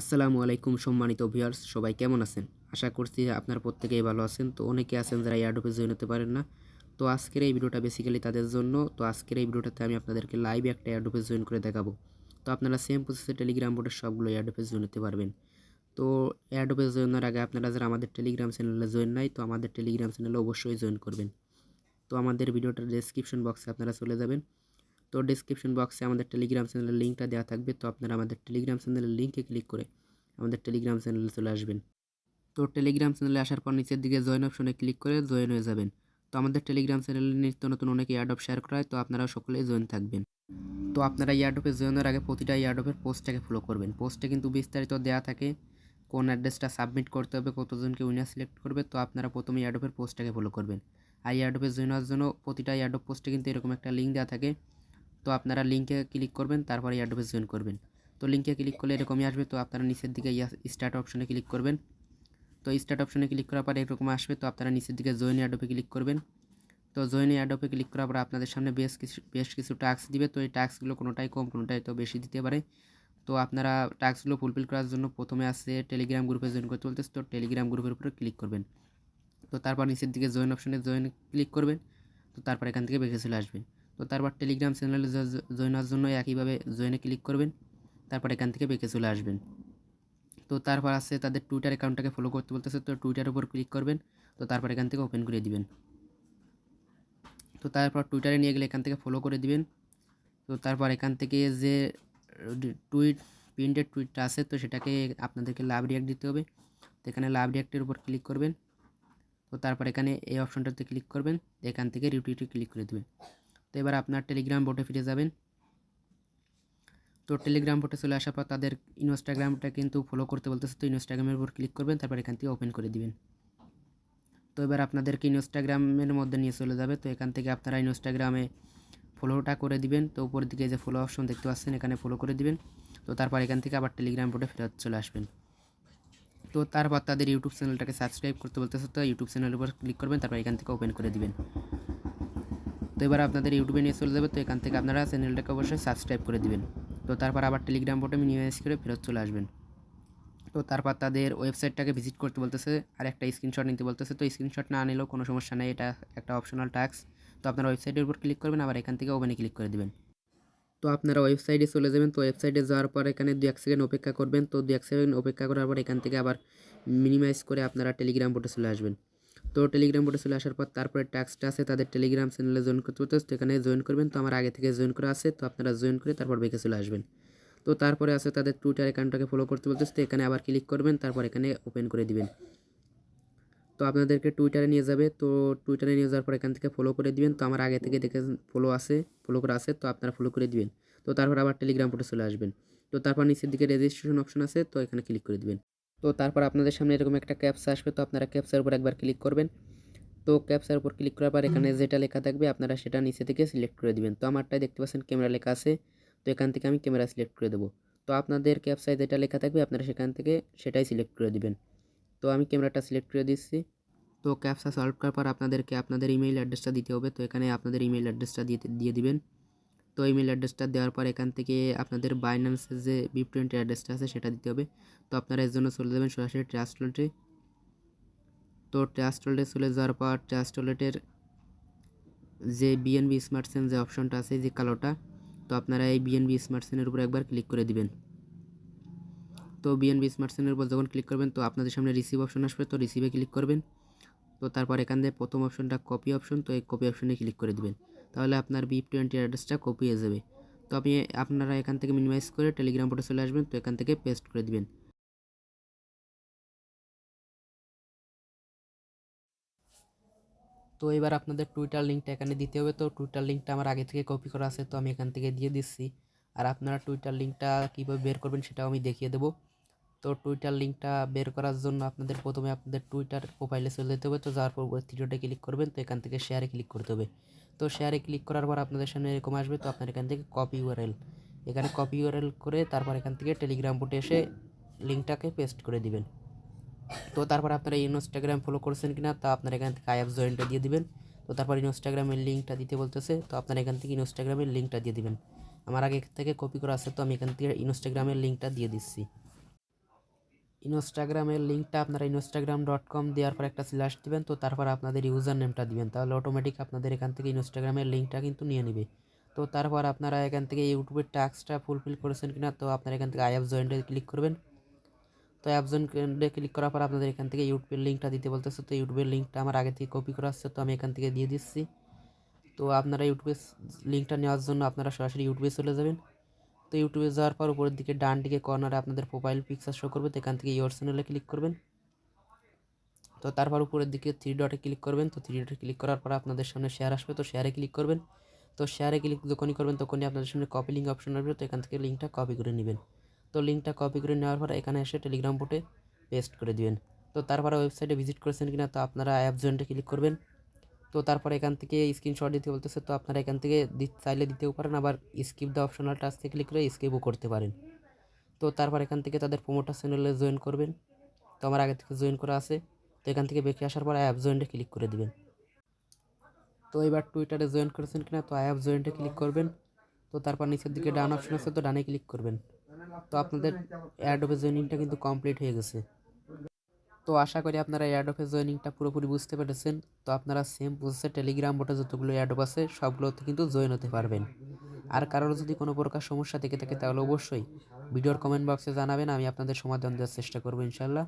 আসসালামু আলাইকুম সম্মানিত ভিউয়ার্স, সবাই কেমন আছেন? আশা করছি আপনার প্রত্যেকেই ভালো আছেন। তো অনেকে আছেন যারা এয়ারডোপে জয়েন হতে পারেন না। তো আজকের এই ভিডিওটা বেসিক্যালি তাদের জন্য। তো আজকের এই ভিডিওটাতে আমি আপনাদেরকে লাইভ একটা এয়ারডোপে জয়েন করে দেখাবো। তো আপনারা সেম প্রসেসে টেলিগ্রাম বোর্ডের সবগুলো এয়ারডোপে জয়েন হতে পারবেন। তো এয়ারডোপে জয়েনের আগে আপনারা যারা আমাদের টেলিগ্রাম চ্যানেলে জয়েন নাই, তো আমাদের টেলিগ্রাম চ্যানেলে অবশ্যই জয়েন করবেন। তো আমাদের ভিডিওটার ডেসক্রিপশন বক্সে আপনারা চলে যাবেন। তো ডেসক্রিপশন বক্সে আমাদের টেলিগ্রাম চ্যানেলের লিঙ্কটা দেওয়া থাকবে। তো আপনারা আমাদের টেলিগ্রাম চ্যানেলের লিঙ্কে ক্লিক করে আমাদের টেলিগ্রাম চ্যানেলে চলে আসবেন। তো টেলিগ্রাম চ্যানেলে আসার পর নিচের দিকে জয়েন অপশনে ক্লিক করে জয়েন হয়ে যাবেন। তো আমাদের টেলিগ্রাম চ্যানেলে নিত্য নতুন অনেক ইয়ারডপ শেয়ার করা হয়, তো আপনারা সকলেই জয়েন থাকবেন। তো আপনারা ইয়ারডপে জয়েনের আগে প্রতিটা ইয়ারডপের পোস্টটাকে ফলো করবেন। পোস্টে কিন্তু বিস্তারিত দেওয়া থাকে কোন অ্যাড্রেসটা সাবমিট করতে হবে, কতজনকে উইনার সিলেক্ট করবে, তো আপনারা প্রথমে ইয়ারডপের পোস্টটাকে ফলো করবেন। আর ইয়ারডপে জয়েন হওয়ার জন্য প্রতিটা ইয়ারডপ পোস্টে কিন্তু এরকম একটা লিঙ্ক দেওয়া থাকে। তো আপনারা লিঙ্কে ক্লিক করবেন, তারপরে ইয়ারডপে জয়েন করবেন। তো লিঙ্কে ক্লিক করলে এরকমই আসবে, তো আপনারা নিচের দিকে স্টার্ট অপশনে ক্লিক করবেন। তো স্টার্ট অপশনে ক্লিক করার পর এরকম আসবে, তো আপনারা নিচের দিকে জয়েন অ্যাডোপে ক্লিক করবেন। তো জয়েন অ্যাডোপে ক্লিক করার পর আপনাদের সামনে বেশ কিছু বেশ কিছু টাস্ক দিবে, তো এই টাস্কগুলো কোনোটাই কম, কোনোটাই তো বেশি দিতে পারে। তো আপনারা টাস্কগুলো ফুলফিল করার জন্য প্রথমে আসছে টেলিগ্রাম গ্রুপে জয়েন করতে বলতেছে, তো টেলিগ্রাম গ্রুপের উপরে ক্লিক করবেন। তো তারপর নিচের দিকে জয়েন অপশনে জয়েন ক্লিক করবেন, তো তারপর এখান থেকে বেঁকে চলে আসবেন তো তারপর টেলিগ্রাম চ্যানেলে জয়েন হওয়ার জন্য একইভাবে জয়েনে ক্লিক করবেন। তারপর এখান থেকে বেঁকে চলে আসবেন। তো তারপর আছে তাদের টুইটার অ্যাকাউন্টটাকে ফলো করতে বলতেছে, তো টুইটার উপর ক্লিক করবেন, তো তারপর এখান থেকে ওপেন করে দিবেন। তো তারপর টুইটারে নিয়ে গেলে এখান থেকে ফলো করে দিবেন। তো তারপর এখান থেকে যে টুইট প্রিন্টেড টুইটটা আছে, তো সেটাকে আপনাদেরকে লাভ রিয়াক্ট দিতে হবে। তো এখানে লাভ রিয়াক্টের উপর ক্লিক করবেন। তো তারপর এখানে এই অপশনটাতে ক্লিক করবেন, এখান থেকে রিটুইটে ক্লিক করে দেবেন। তো এবার আপনার টেলিগ্রাম বোটে ফিরে যাবেন। তো টেলিগ্রাম বোটে চলে আসার পর তাদের ইনস্টাগ্রামটা কিন্তু ফলো করতে বলতেছে, তো ইনস্টাগ্রামের উপর ক্লিক করবেন, তারপর এখান থেকে ওপেন করে দিবেন। তো এবার আপনাদেরকে ইনস্টাগ্রামের মধ্যে নিয়ে চলে যাবে, তো এখান থেকে আপনারা ইনস্টাগ্রামে ফলোটা করে দিবেন। তো উপর দিকে যে ফলো অপশন দেখতে পাচ্ছেন, এখানে ফলো করে দিবেন। তো তারপর এখান থেকে আবার টেলিগ্রাম বোর্ডে ফেরত চলে আসবেন। তো তারপর তাদের ইউটিউব চ্যানেলটাকে সাবস্ক্রাইব করতে বলতেছে, তো ইউটিউব চ্যানেলের উপর ক্লিক করবেন, তারপর এখান থেকে ওপেন করে দিবেন। তো এবার আপনাদের ইউটিউবে নিয়ে চলে যাবে। তো এখান থেকে আপনারা চ্যানেলটাকে অবশ্যই সাবস্ক্রাইব করে দিবেন। তো তারপর আবার টেলিগ্রাম বোটে মিনিমাইজ করে ফেরত চলে আসবেন। তো তারপর তাদের ওয়েবসাইটটাকে ভিজিট করতে বলতেছে, আর একটা স্ক্রিনশট নিতে বলতেছে। তো স্ক্রিনশট না নিলেও কোনো সমস্যা নেই, এটা একটা অপশনাল টাস্ক তো আপনারা ওয়েবসাইটের উপর ক্লিক করবেন, আবার এখান থেকে ওপেনে ক্লিক করে দেবেন। তো আপনারা ওয়েবসাইটে চলে যাবেন। তো ওয়েবসাইটে যাওয়ার পর এখানে দু এক সেকেন্ড অপেক্ষা করবেন। তো দু এক সেকেন্ড অপেক্ষা করার পর এখান থেকে আবার মিনিমাইজ করে আপনারা টেলিগ্রাম বোটে চলে আসবেন। তো টেলিগ্রাম বোর্ডে চলে আসার পর তারপরে ট্যাক্সটা আছে, তাদের টেলিগ্রাম চ্যানেলে জয়েন করতে হতো তো এখানে জয়েন করবেন। তো আমার আগে থেকে জয়েন করা আছে। তো আপনারা জয়েন করে তারপর বেঁকে চলে আসবেন। তো তারপরে আছে তাদের টুইটার অ্যাকাউন্টটাকে ফলো করতে বলতেছে। তো এখানে আবার ক্লিক করবেন। তারপর এখানে ওপেন করে দিবেন। তো আপনাদেরকে টুইটারে নিয়ে যাবে। তো টুইটারে নিয়ে যাওয়ার পর এখান থেকে ফলো করে দিবেন। তো আমার আগে থেকে দেখে ফলো আছে ফলো করা আছে। তো আপনারা ফলো করে দিবেন। তো তারপর আবার টেলিগ্রাম বোর্ডে চলে আসবেন। তো তারপর নিচের দিকে রেজিস্ট্রেশন অপশন আছে। তো এখানে ক্লিক করে দিবেন। তো তারপর আপনাদের সামনে এরকম একটা ক্যাপসা আসবে তো আপনারা ক্যাপসার উপর একবার ক্লিক করবেন। তো ক্যাপসার উপর ক্লিক করার পর এখানে যেটা লেখা থাকবে আপনারা সেটা নিচে থেকে সিলেক্ট করে দিবেন। তো আমারটাই দেখতে পাচ্ছেন ক্যামেরা লেখা আছে তো এখান থেকে আমি ক্যামেরা সিলেক্ট করে দেবো। তো আপনাদের ক্যাপসায় যেটা লেখা থাকবে আপনারা সেখান থেকে সেটাই সিলেক্ট করে দিবেন। তো আমি ক্যামেরাটা সিলেক্ট করে দিচ্ছি। তো ক্যাপসা সলভ করার পর আপনাদেরকে আপনাদের ইমেইল অ্যাড্রেসটা দিতে হবে। তো এখানে আপনাদের ইমেইল অ্যাড্রেসটা দিয়ে দিয়ে দিবেন। তো ইমেল অ্যাড্রেসটা দেওয়ার পর এখান থেকে আপনাদের বাইন্যান্সের যে বিপ টোয়েন্টি অ্যাড্রেসটা আছে, সেটা দিতে হবে। তো আপনারা এর জন্য চলে যাবেন সরাসরি ট্রাস্ট ওয়ালেটে তো ট্রাস্ট ওয়ালেটে চলে যাওয়ার পর ট্রাস্ট ওয়ালেটের যে বিএনবি স্মার্ট সেন যে অপশনটা আছে যে কালোটা, তো আপনারা এই বিএনবি স্মার্ট সেনের উপর একবার ক্লিক করে দিবেন। তো বিএনবি স্মার্ট সেনের উপর যখন ক্লিক করবেন, তো আপনাদের সামনে রিসিভ অপশন আসবে, তো রিসিভে ক্লিক করবেন। তো তারপর এখান থেকে প্রথম অপশনটা কপি অপশন তো এই কপি অপশনে ক্লিক করে দিবেন। তাহলে আপনার বিপ টোয়েন্টি অ্যাড্রেসটা কপি হয়ে যাবে। তো আপনি, আপনারা এখান থেকে মিনিমাইজ করে টেলিগ্রাম পোর্টে চলে আসবেন, তো এখান থেকে পেস্ট করে দিবেন। তো এবার আপনাদের টুইটার লিঙ্কটা এখানে দিতে হবে। তো টুইটার লিঙ্কটা আমার আগে থেকে কপি করা আছে, তো আমি এখান থেকে দিয়ে দিচ্ছি। আর আপনারা টুইটার লিঙ্কটা কীভাবে বের করবেন সেটাও আমি দেখিয়ে দেবো। তো টুইটার লিঙ্কটা বের করার জন্য আপনাদের প্রথমে আপনাদের টুইটার প্রোফাইলে চলে যেতে হবে। তো যাওয়ার পর তৃতীয়টা ক্লিক করবেন, তো এখান থেকে শেয়ারে ক্লিক করতে হবে। তো শেয়ারে ক্লিক করার পর আপনাদের সামনে এরকম আসবে, তো আপনার এখান থেকে কপি ইউআরএল এখানে কপি ইউআরএল করে তারপর এখান থেকে টেলিগ্রাম বুটে এসে লিঙ্কটাকে পেস্ট করে দিবেন। তো তারপর আপনারা ইনস্টাগ্রাম ফলো করছেন কিনা তা আপনার এখান থেকে আইএফ জয়েন্টটা দিয়ে দিবেন। তো তারপর ইনস্টাগ্রামের লিঙ্কটা দিতে বলতেছে, তো আপনার এখান থেকে ইনস্টাগ্রামের লিঙ্কটা দিয়ে দিবেন। আমার আগে থেকে কপি করা আছে, তো আমি এখান থেকে ইনস্টাগ্রামের লিঙ্কটা দিয়ে দিচ্ছি। ইনস্টাগ্রামের লিঙ্কটা আপনারা ইনস্টাগ্রাম ডট কম দেওয়ার পর একটা স্ল্যাশ দিবেন, তো তারপর আপনাদের ইউজার নেমটা দিবেন। তাহলে অটোমেটিক আপনাদের এখান থেকে ইনস্টাগ্রামের লিঙ্কটা কিন্তু নিয়ে নেবে। তো তারপর আপনারা এখান থেকে ইউটিউবের টাস্কটা ফুলফিল করেছেন কিনা, তো আপনারা এখান থেকে আই অ্যাপ জয়েন্টে ক্লিক করবেন। তো অ্যাপ জয়েন্টে ক্লিক করার পর আপনাদের এখান থেকে ইউটিউবের লিঙ্কটা দিতে বলতেছে, তো ইউটিউবের লিঙ্কটা আমার আগে থেকে কপি করা আসছে তো আমি এখান থেকে দিয়ে দিচ্ছি। তো আপনারা ইউটিউবের লিঙ্কটা নেওয়ার জন্য আপনারা সরাসরি ইউটিউবে চলে যাবেন। তো ইউটিউবে যাওয়ার পর উপরের দিকে ডান দিকে কর্নারে আপনাদের প্রোফাইল পিকচার শো করবে, তো এখান থেকে ইয়োর চ্যানেলে ক্লিক করবেন। তো তারপর উপরের দিকে থ্রি ডটে ক্লিক করবেন, তো থ্রি ডটে ক্লিক করার পর আপনাদের সামনে শেয়ার আসবে, তো শেয়ারে ক্লিক করবেন। তো শেয়ারে ক্লিক যখনই করবেন তখনই আপনাদের সামনে কপি লিঙ্ক অপশন আসবে, তো এখান থেকে লিঙ্কটা কপি করে নেবেন। তো লিঙ্কটা কপি করে নেওয়ার পর এখানে এসে টেলিগ্রাম বোটে পেস্ট করে দিবেন। তো তারপরে ওয়েবসাইটে ভিজিট করেছেন কিনা, তো আপনারা অ্যাপ জয়েন্টে ক্লিক করবেন। তো তারপর এখান থেকে স্ক্রিনশট দিতে বলতেছে, তো আপনারা এখান থেকে চাইলে দিতেও পারেন, আবার স্কিপ দ্য অপশনাল টাচতে ক্লিক করে স্কিপও করতে পারেন। তো তারপর এখান থেকে তাদের প্রোমোটার চ্যানেলে জয়েন করবেন। তো আমার আগে থেকে জয়েন করা আছে। তো এখান থেকে বেঁকে আসার পর অ্যাপ জয়েন্টে ক্লিক করে দিবেন। তো এবার টুইটারে জয়েন করেছেন কিনা, তো অ্যাপ জয়েন্টে ক্লিক করবেন। তো তারপর নিচের দিকে ডান অপশন আছে, তো ডানে ক্লিক করবেন। তো আপনাদের অ্যাডোবে জয়েনিংটা কিন্তু কমপ্লিট হয়ে গেছে। তো আশা করি আপনারা এয়ারডপের জয়েনিংটা পুরোপুরি বুঝতে পেরেছেন। তো আপনারা সেম প্রসেসে টেলিগ্রাম বোটে যতগুলো এয়ারডপ আছে, সবগুলোতে কিন্তু জয়েন হতে পারবেন। আর কারোর যদি কোনো প্রকার সমস্যা থেকে থাকে, তাহলে অবশ্যই ভিডিওর কমেন্ট বক্সে জানাবেন, আমি আপনাদের সমাধান দেওয়ার চেষ্টা করব ইনশাল্লাহ